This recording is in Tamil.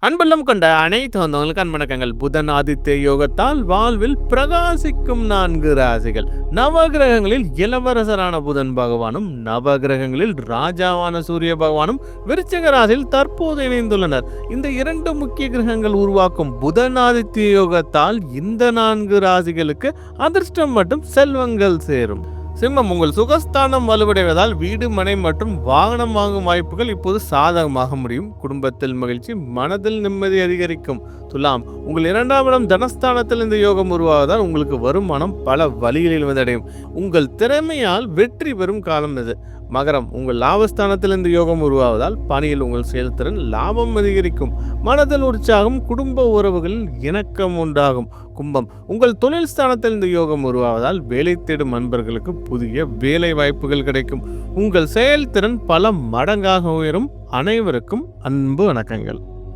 அன்பெல்லாம் கொண்ட அனைத்து வந்தவங்களுக்கு அன்பணக்கங்கள். புதன் ஆதித்ய யோகத்தால் வாழ்வில் பிரகாசிக்கும் நான்கு ராசிகள். நவகிரகங்களில் இளவரசரான புதன் பகவானும் நவகிரகங்களில் ராஜாவான சூரிய பகவானும் விருச்சக ராசியில் தற்போது இணைந்துள்ளனர். இந்த இரண்டு முக்கிய கிரகங்கள் உருவாக்கும் புதன் ஆதித்ய யோகத்தால் இந்த நான்கு ராசிகளுக்கு அதிர்ஷ்டம் மற்றும் செல்வங்கள் சேரும். சிம்மம் உங்கள் சுகஸ்தானம் வலுவடைவதால் வீடு மனை மற்றும் வாகனம் வாங்கும் வாய்ப்புகள் இப்போது சாதகமாக முடியும். குடும்பத்தில் மகிழ்ச்சி மனதில் நிம்மதி அதிகரிக்கும். துலாம் உங்கள் இரண்டாம் இடம் தனஸ்தானத்தில் இந்த யோகம் உருவாவதால் உங்களுக்கு வருமானம் பல வழிகளில் வந்தடையும். உங்கள் திறமையால் வெற்றி பெறும் காலம் இது. மகரம் உங்கள் லாபஸ்தானத்தில் இந்த யோகம் உருவாவதால் பணியில் உங்கள் செயல்திறன் லாபம் அதிகரிக்கும். மனதில் உற்சாகம் குடும்ப உறவுகளில் இணக்கம் உண்டாகும். கும்பம். உங்கள் தொழில் ஸ்தானத்தில் இந்த யோகம் உருவாவதால் வேலை தேடும் நண்பர்களுக்கு புதிய வேலை வாய்ப்புகள் கிடைக்கும். உங்கள் செயல்திறன் பல மடங்காக உயரும். அனைவருக்கும் அன்பு வணக்கங்கள்.